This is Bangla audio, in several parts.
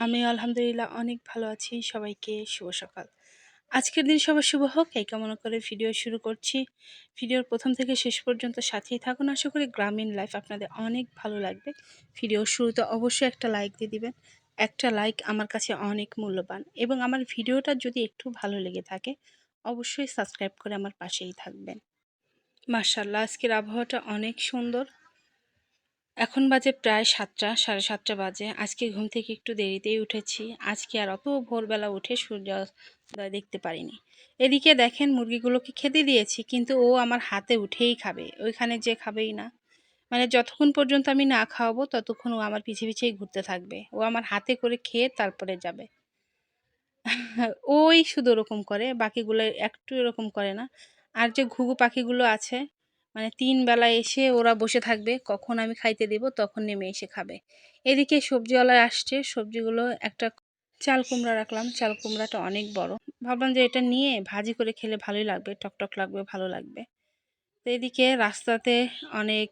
আমি আলহামদুলিল্লাহ অনেক ভালো আছি, সবাইকে শুভ সকাল। আজকের দিন সবার শুভ হোক, এই কামনা করে ভিডিও শুরু করছি। ভিডিওর প্রথম থেকে শেষ পর্যন্ত সাথেই থাকুন। আশা করি গ্রামীণ লাইফ আপনাদের অনেক ভালো লাগবে। ভিডিও শুরুতে অবশ্যই একটা লাইক দিয়ে দিবেন। একটা লাইক আমার কাছে অনেক মূল্যবান এবং আমার ভিডিওটা যদি একটু ভালো লেগে থাকে, অবশ্যই সাবস্ক্রাইব করে আমার পাশেই থাকবেন। মার্শাল্লাহ আজকের আবহাওয়াটা অনেক সুন্দর। এখন বাজে প্রায় সাতটা, সাড়ে সাতটা বাজে। আজকে ঘুম থেকে একটু দেরিতেই উঠেছি। আজকে আর অত ভোরবেলা উঠে সূর্যোদয় দেখতে পারিনি। এদিকে দেখেন মুরগিগুলোকে খেতে দিয়েছি, কিন্তু ও আমার হাতে উঠেই খাবে। ওইখানে যে খাবেই না। মানে যতক্ষণ পর্যন্ত আমি না খাওয়াবো, ততক্ষণ ও আমার পিছে পিছেই ঘুরতে থাকবে। ও আমার হাতে করে খেয়ে তারপরে যাবে। ওই শুধু ওরকম করে, বাকিগুলো একটু এরকম করে না। আর যে ঘুঘু পাখিগুলো আছে মানে তিন বেলা এসে ওরা বসে থাকবে, কখন আমি খাইতে দিব তখন নেমে এসে খাবে। এদিকে সবজিওয়ালা আসছে, সবজিগুলো একটা চাল কুমড়া রাখলাম, চাল কুমড়াটা অনেক বড়। ভাবলাম যে এটা নিয়ে ভাজি করে খেলে ভালোই লাগবে, টকটক লাগবে, ভালো লাগবে। তো এদিকে রাস্তাতে অনেক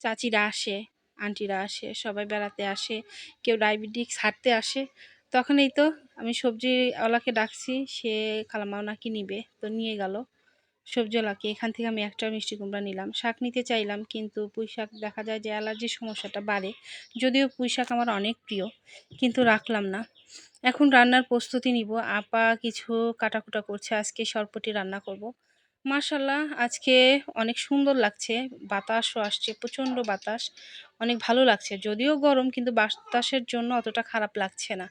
চাচিরা আসে, আন্টিরা আসে, সবাই বেড়াতে আসে, কেউ ডায়াবেটিক্স হাঁটতে আসে। তখন এই তো আমি সবজিওয়ালাকে ডাকছি, সে খালামাও নাকি নিবে, তো নিয়ে গেল। সবজিওয়ালাকে এখান থেকে আমি একটা মিষ্টি কুমড়া নিলাম। শাক নিতে চাইলাম, কিন্তু পুঁই শাক দেখা যায় যে অ্যালার্জির সমস্যাটা বাড়ে। যদিও পুঁই শাক আমার অনেক প্রিয়, কিন্তু রাখলাম না। এখন রান্নার প্রস্তুতি নিব। আপা কিছু কাটাকুটা করছে, আজকে সরপটি রান্না করব। মার্শাল্লাহ আজকে অনেক সুন্দর লাগছে। বাতাসও আসছে, প্রচণ্ড বাতাস। অনেক ভালো লাগছে। যদিও গরম, কিন্তু বাতাসের জন্য অতটা খারাপ লাগছে না।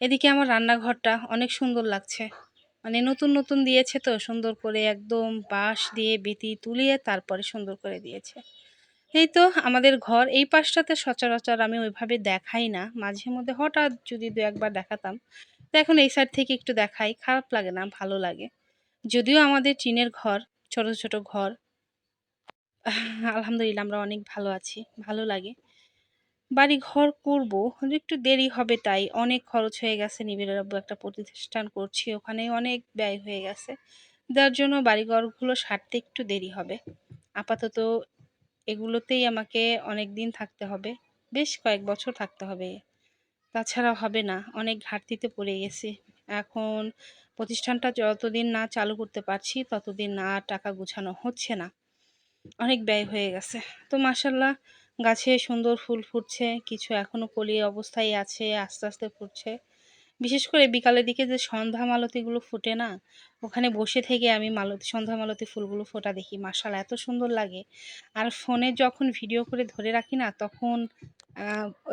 এদিকে আমার রান্নাঘরটা অনেক সুন্দর লাগছে। মানে নতুন নতুন দিয়েছে তো, সুন্দর করে একদম বাঁশ দিয়ে বেতি তুলিয়ে তারপরে সুন্দর করে দিয়েছে। এই তো আমাদের ঘর, এই পাশটাতে সচরাচর আমি ওইভাবে দেখাই না। মাঝে মধ্যে হঠাৎ যদি দু একবার দেখাতাম, তো এখন এই সাইড থেকে একটু দেখাই, খারাপ লাগে না, ভালো লাগে। যদিও আমাদের টিনের ঘর, ছোট ছোট ঘর, আলহামদুলিল্লাহ আমরা অনেক ভালো আছি, ভালো লাগে। বাড়ি ঘর করব একটু দেরি হবে তাই। অনেক খরচ হয়ে গেছে নিবিড়ের একটা প্রতিষ্ঠান করছি, ওখানে অনেক ব্যয় হয়ে গেছে। যার জন্য বাড়িঘরগুলো সারতে একটু দেরি হবে। আপাতত এগুলোতেই আমাকে অনেক দিন থাকতে হবে, বেশ কয়েক বছর থাকতে হবে। তাছাড়া হবে না, অনেক ঘাটতিতে পড়ে গেছি। এখন প্রতিষ্ঠানটা যতদিন না চালু করতে পারছি, ততদিন না টাকা গুছানো হচ্ছে না। অনেক ব্যয় হয়ে গেছে। তো মাসাল্লাহ গাছে সুন্দর ফুল ফুটছে, কিছু এখনও কলি অবস্থায় আছে, আস্তে আস্তে ফুটছে। বিশেষ করে বিকালের দিকে যে সন্ধ্যা মালতিগুলো ফুটে না, ওখানে বসে থেকে আমি মালতী, সন্ধ্যা মালতি ফুলগুলো ফোটা দেখি। মাসাল এত সুন্দর লাগে। আর ফোনে যখন ভিডিও করে ধরে রাখি না, তখন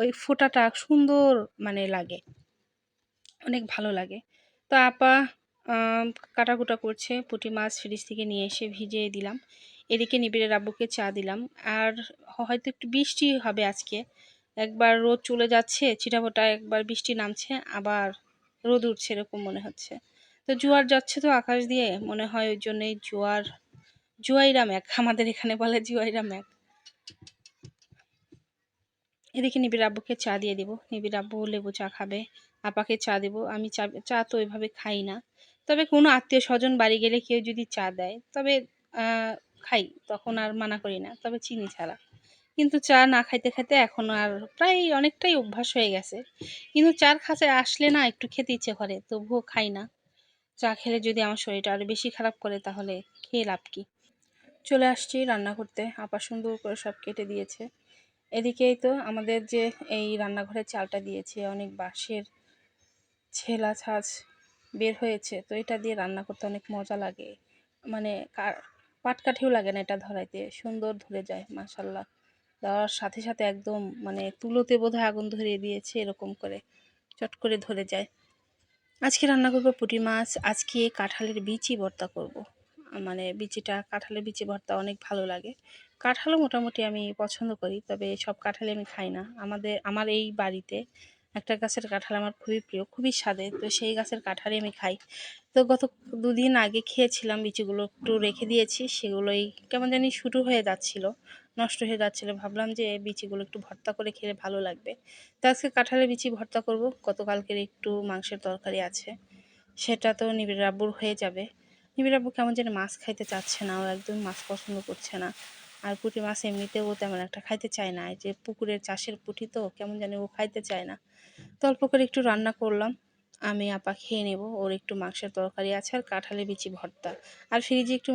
ওই ফোটাটা সুন্দর মানে লাগে। অনেক ভালো লাগে। তো আপা কাটাকুটা করছে, পুঁটি মাছ ফ্রিজ থেকে নিয়ে এসে ভিজিয়ে দিলাম। এদিকে নিবিড়ের আব্বুকে চা দিলাম। আর হয়তো একটু বৃষ্টি হবে আজকে। একবার রোদ চলে যাচ্ছে, ছিটাফোটা একবার বৃষ্টি নামছে, আবার রোদ উঠছে এরকম মনে হচ্ছে। তো জোয়ার যাচ্ছে তো আকাশ দিয়ে, মনে হয় ওই জন্যই জোয়ার, জুয়াইরা ম্যাক, আমাদের এখানে বলে জুয়াইরা ম্যাক। এদিকে নিবিড় আব্বুকে চা দিয়ে দিব। নিবিড় আব্বু লেবু চা খাবে, আপাকে চা দেব। আমি চা চা তো ওইভাবে খাই না। তবে কোনো আত্মীয় স্বজন বাড়ি গেলে কেউ যদি চা দেয়, তবে খাই, তখন আর মানা করি না, তবে চিনি ছাড়া। কিন্তু চা না খাইতে খাইতে এখন আর প্রায় অনেকটাই অভ্যাস হয়ে গেছে। কিন্তু চার খাঁচায় আসলে না একটু খেতে ইচ্ছে করে, তবুও খাই না। চা খেলে যদি আমার শরীরটা আরও বেশি খারাপ করে, তাহলে খেয়ে লাভ কি? চলে আসছি রান্না করতে। আপা সুন্দর করে সব কেটে দিয়েছে। এদিকেই তো আমাদের যে এই রান্নাঘরে চালটা দিয়েছে, অনেক বাঁশের ছেলা ছাঁচ বের হয়েছে। তো এটা দিয়ে রান্না করতে অনেক মজা লাগে। মানে পাটকাঠিও লাগে না এটা ধরাইতে, সুন্দর ধরে যায় মাসাল্লাহ দেওয়ার সাথে সাথে একদম মানে তুলোতে বোধহয় আগুন ধরিয়ে দিয়েছে এরকম করে, চট করে ধরে যায়। আজকে রান্না করব পুঁটি মাছ, আজকে কাঁঠালের বিচি ভর্তা করব। মানে বিচিটা, কাঁঠালের বিচি ভর্তা অনেক ভালো লাগে। কাঁঠালও মোটামুটি আমি পছন্দ করি, তবে সব কাঁঠালে আমি খাই না। আমাদের, আমার এই বাড়িতে একটা গাছের কাঁঠাল আমার খুবই প্রিয়, খুবই স্বাদে তো সেই গাছের কাঁঠালই আমি খাই। তো গত দুদিন আগে খেয়েছিলাম বিচিগুলো একটু রেখে দিয়েছি, সেগুলোই কেমন জানি শুরু হয়ে যাচ্ছিল, নষ্ট হয়ে যাচ্ছিল। ভাবলাম যে বিচিগুলো একটু ভর্তা করে খেলে ভালো লাগবে। তো আজকে কাঁঠালের বিচি ভর্তা করব, গতকালকের একটু মাংসের তরকারি আছে, সেটা তো নিবিড় রাব্বুর হয়ে যাবে। নিবিড় রাব্বু কেমন যেন মাছ খাইতে চাচ্ছে না, ও একদম মাছ পছন্দ করছে না। আর পুঁটি মাছ এমনিতেও তেমন একটা খাইতে চায় না যে পুকুরের চাষের পুঁটি তো, কেমন জানি ও খাইতে চায় না। তো অল্প করে একটু রান্না করলাম। আমি আপা খেয়ে নেব। ওর একটু মাংসের তরকারি আছে আর কাঁঠালি বিচি ভর্তা। আর ফ্রিজে একটু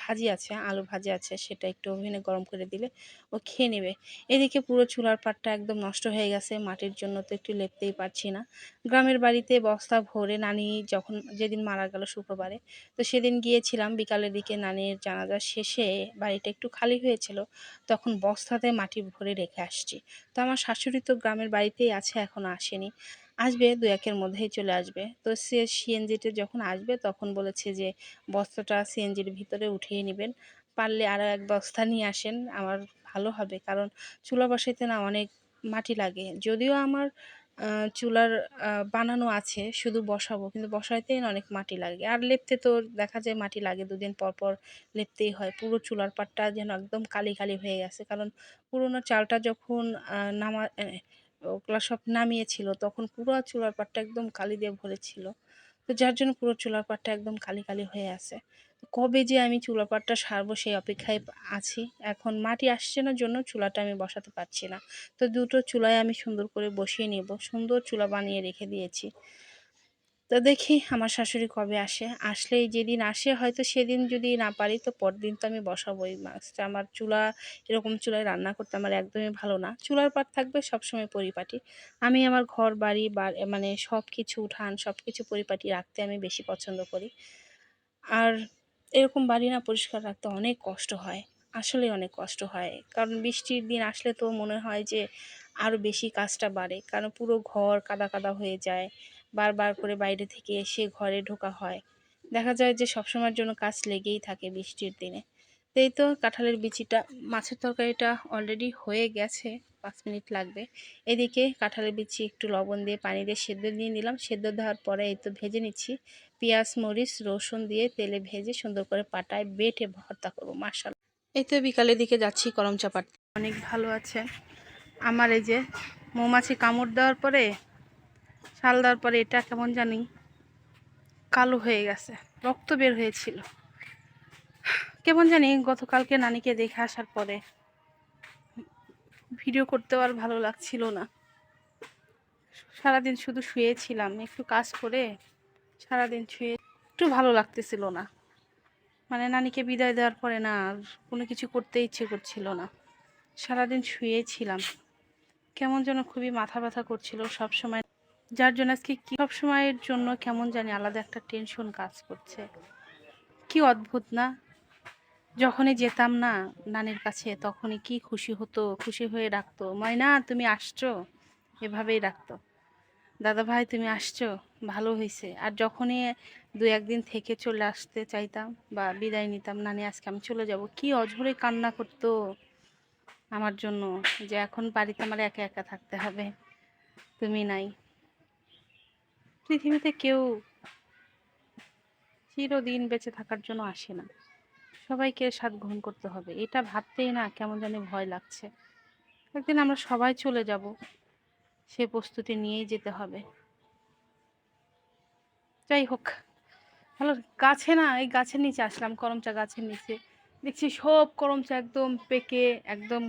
ভাজি আছে, আলু ভাজি আছে, সেটা একটু ওভেনে গরম করে দিলে ও খেয়ে নেবে। এদিকে পুরো চুলার পাটটা একদম নষ্ট হয়ে গেছে, মাটির জন্য তো একটু লেপতেই পারছি না। গ্রামের বাড়িতে বস্তা ভরে নানি যখন, যেদিন মারা গেল শুক্রবারে, তো সেদিন গিয়েছিলাম, বিকালের দিকে নানির জানাজা শেষে বাড়িটা একটু খালি হয়েছিল, তখন বস্তাতে মাটি ভরে রেখে আসছি। তো আমার শাশুড়ি তো গ্রামের বাড়িতেই আছে, এখনও আসেনি। আসবে দু একের মধ্যেই চলে আসবে। তো সে সিএনজিতে যখন আসবে তখন বলেছে যে, বস্তাটা সিএনজির ভিতরে উঠিয়ে নেবেন। পারলে আরও এক বস্তা নিয়ে আসেন, আমার ভালো হবে। কারণ চুলা বসাইতে না অনেক মাটি লাগে। যদিও আমার চুলার বানানো আছে, শুধু বসাবো, কিন্তু বসাইতেই অনেক মাটি লাগে। আর লেপতে তো দেখা যায় মাটি লাগে, দুদিন পর পর লেপতেই হয়। পুরো চুলার পাটটা যেন একদম কালি কালি হয়ে গেছে। কারণ পুরোনো চালটা যখন নামা ওগুলা সব নামিয়েছিল। তখন পুরো চুলার পাটটা একদম কালি দিয়ে ভরেছিল। তো যার জন্য পুরো চুলার পাটটা একদম কালি কালি হয়ে আছে। কবে যে আমি চুলার পাটটা সারবো সেই অপেক্ষায় আছি। এখন মাটি আসছে না জন্য চুলাটা আমি বসাতে পারছি না। তো দুটো চুলায় আমি সুন্দর করে বসিয়ে নেব। সুন্দর চুলা বানিয়ে রেখে দিয়েছি। তো দেখি আমার শাশুড়ি কবে আসে। আসলেই যেদিন আসে হয়তো সেদিন যদি না পারি তো পরদিন তো আমি বসাবোই। মাছটা আমার চুলা, এরকম চুলায় রান্না করতে আমার একদমই ভালো না। চুলার পাট থাকবে সবসময় পরিপাটি। আমি আমার ঘর, বাড়ি বা মানে সব কিছু উঠান সব কিছু পরিপাটি রাখতে আমি বেশি পছন্দ করি। আর এরকম বাড়ি না পরিষ্কার রাখতে অনেক কষ্ট হয়। আসলে অনেক কষ্ট হয়। কারণ বৃষ্টির দিন আসলে তো মনে হয় যে আরও বেশি কাজটা বাড়ে। কারণ পুরো ঘর কাদা কাদা হয়ে যায়। বারবার করে বাইরে থেকে এসে ঘরে ঢোকা হয়। দেখা যায় যে সবসময়ের জন্য কাজ লেগেই থাকে বৃষ্টির দিনে। তো এই তো কাঁঠালের বিচিটা, মাছের তরকারিটা অলরেডি হয়ে গেছে, পাঁচ মিনিট লাগবে। এদিকে কাঁঠালের বিচি একটু লবণ দিয়ে পানি দিয়ে সেদ্ধ দিয়ে নিলাম। সেদ্ধ দেওয়ার পরে এই তো ভেজে নিচ্ছি। পেঁয়াজ, মরিচ, রসুন দিয়ে তেলে ভেজে সুন্দর করে পাটায় বেটে ভর্তা করব মার্শাল এই তো বিকালের দিকে যাচ্ছি করম চাপাট অনেক ভালো আছে আমার এই যে মৌমাছি কামড় দেওয়ার পরে শাল দেওয়ার পরে এটা কেমন জানি কালো হয়ে গেছে, রক্ত বের হয়েছিল। কেমন জানি গতকালকে নানিকে দেখে আসার পরে ভিডিও করতেও আর ভালো লাগছিল না। সারাদিন শুধু শুয়েছিলাম, একটু কাজ করে সারাদিন শুয়ে একটু ভালো লাগতেছিল না। মানে নানিকে বিদায় দেওয়ার পরে না আর কোনো কিছু করতে ইচ্ছে করছিল না। সারাদিন শুয়েছিলাম, কেমন যেন খুবই মাথা ব্যথা করছিল সব সময় যার জন্য আজকে কি সব সময়ের জন্য কেমন জানি আলাদা একটা টেনশন কাজ করছে। কি অদ্ভুত না? যখনই যেতাম না নানির কাছে, তখনই কি খুশি হতো, খুশি হয়ে রাখতো। ময়না, তুমি আসছো? এভাবেই রাখতো। দাদা ভাই, তুমি আসছো? ভালো হয়েছে। আর যখনই দু একদিন থেকে চলে আসতে চাইতাম বা বিদায় নিতাম, নানি, আজকে আমি চলে যাব। কি অঝরে কান্না করতো আমার জন্য যে এখন বাড়িতে আমার একা একা থাকতে হবে। তুমি নাই। পৃথিবীতে কেউ চিরদিন বেঁচে থাকার জন্য আসে না। সবাইকে স্বাদ গ্রহণ করতে হবে। এটা ভাবতেই না কেমন জানি ভয় লাগছে। একদিন আমরা সবাই চলে যাব, সে প্রস্তুতি নিয়েই যেতে হবে। যাই হোক ভালো গাছে না, এই গাছের নিচে আসলাম, করমচা গাছের নিচে। দেখছি সব করমচা একদম পেকে, একদম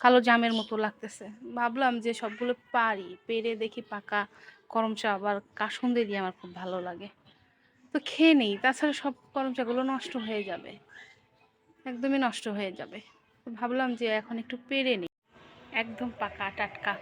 কালো জামের মতো লাগতেছে। ভাবলাম যে সবগুলো পারি, পেরে দেখি পাকা। করমচা আবার কাসুন্দি দিয়ে আমার খুব ভালো লাগে। তো খেয়ে নেই, তাছাড়া সব করমচাগুলো নষ্ট হয়ে যাবে। একদমই নষ্ট হয়ে যাবে। তো ভাবলাম যে এখন একটু পেরে নিই। একদম পাকা টাটকা।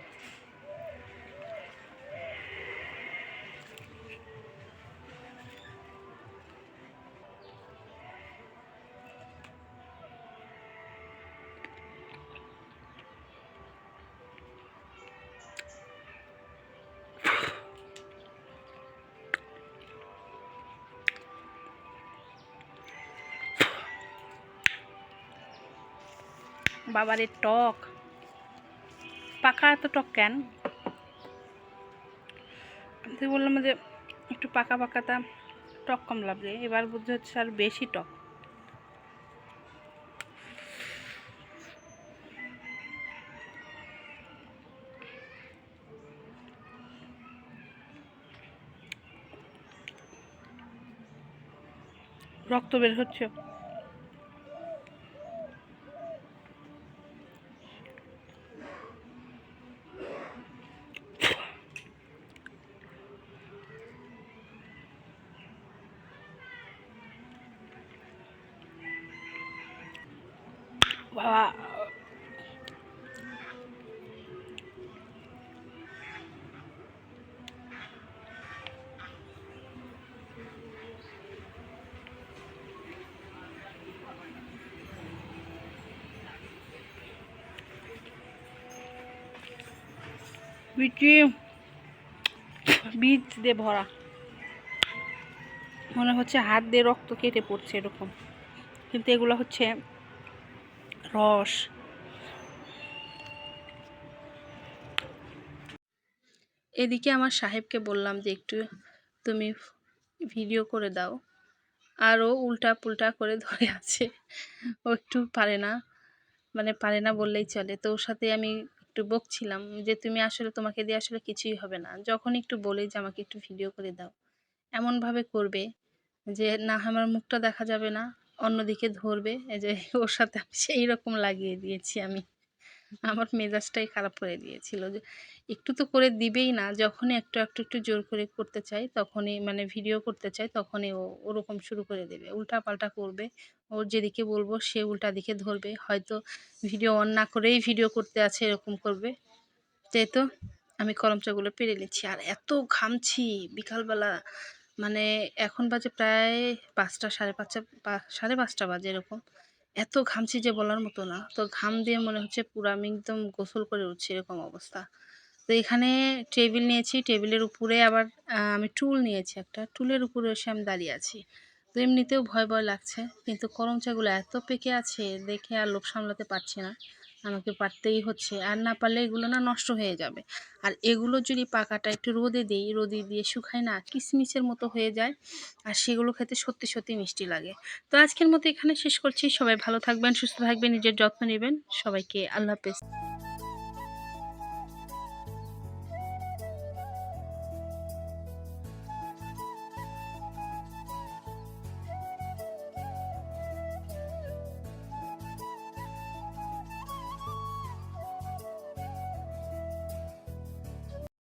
বাবারে টক। পাকা এত টক কেন? তো বললাম যে, একটু পাকা পাকাটা টক কম লাগবে এবার বুঝতে হচ্ছে আর বেশি টক। রক্ত বের হচ্ছে। বাবা। বিচি, বীজ দিয়ে ভরা। মনে হচ্ছে হাত দিয়ে রক্ত কেটে পড়ছে এরকম। কিন্তু এগুলো হচ্ছে রস। এদিকে আমার সাহেবকে বললাম যে, একটু তুমি ভিডিও করে দাও। আর ও উল্টা পুল্টা করে ধরে আছে। ও একটু পারে না মানে পারে না বললেই চলে। তো ওর সাথে আমি একটু বকছিলাম যে, তুমি আসলে, তোমাকে দিয়ে আসলে কিছুই হবে না। যখন একটু বলে যে, আমাকে একটু ভিডিও করে দাও। এমনভাবে করবে যে, না, আমার মুখটা দেখা যাবে না। অন্যদিকে ধরবে। এই যে ওর সাথে আমি সেই রকম লাগিয়ে দিয়েছি আমি। আমার মেজাজটাই খারাপ করে দিয়েছিল যে একটু তো করে দিবেই না, যখনই একটু একটু একটু জোর করে করতে চাই তখনই মানে ভিডিও করতে চাই তখনই ও ওরকম শুরু করে দেবে। উল্টা পাল্টা করবে। ওর যেদিকে বলব সে উল্টা দিকে ধরবে। হয়তো ভিডিও অন না করেই ভিডিও করতে আছে, এরকম করবে। তাই তো আমি করমচাগুলো পেরে নিচ্ছি। আর এত ঘামছি, বিকালবেলা মানে এখন বাজে প্রায় পাঁচটা, সাড়ে পাঁচটা সাড়ে পাঁচটা বাজে এরকম। এত ঘামছি যে বলার মতো না। তো ঘাম দিয়ে মনে হচ্ছে পুরো আমি একদম গোসল করে উঠছি এরকম অবস্থা। তো এখানে টেবিল নিয়েছি, টেবিলের উপরে আবার আমি টুল নিয়েছি একটা। টুলের উপরে এসে আমি দাঁড়িয়ে আছি। তো এমনিতেও ভয় ভয় লাগছে। কিন্তু করমচাগুলো এত পেকে আছে, দেখে আর লোভ সামলাতে পারছি না। আমাকে পারতেই হচ্ছে। আর না পারলে এগুলো না নষ্ট হয়ে যাবে। আর এগুলো যদি পাকাটা একটু রোদে দিই, রোদে দিয়ে শুকাই না কিশমিশের মতো হয়ে যায়। আর সেগুলো খেতে সত্যি সত্যি মিষ্টি লাগে। তো আজকের মতো এখানে শেষ করছি। সবাই ভালো থাকবেন, সুস্থ থাকবেন, নিজের যত্ন নেবেন। সবাইকে আল্লাহ হাফেজ।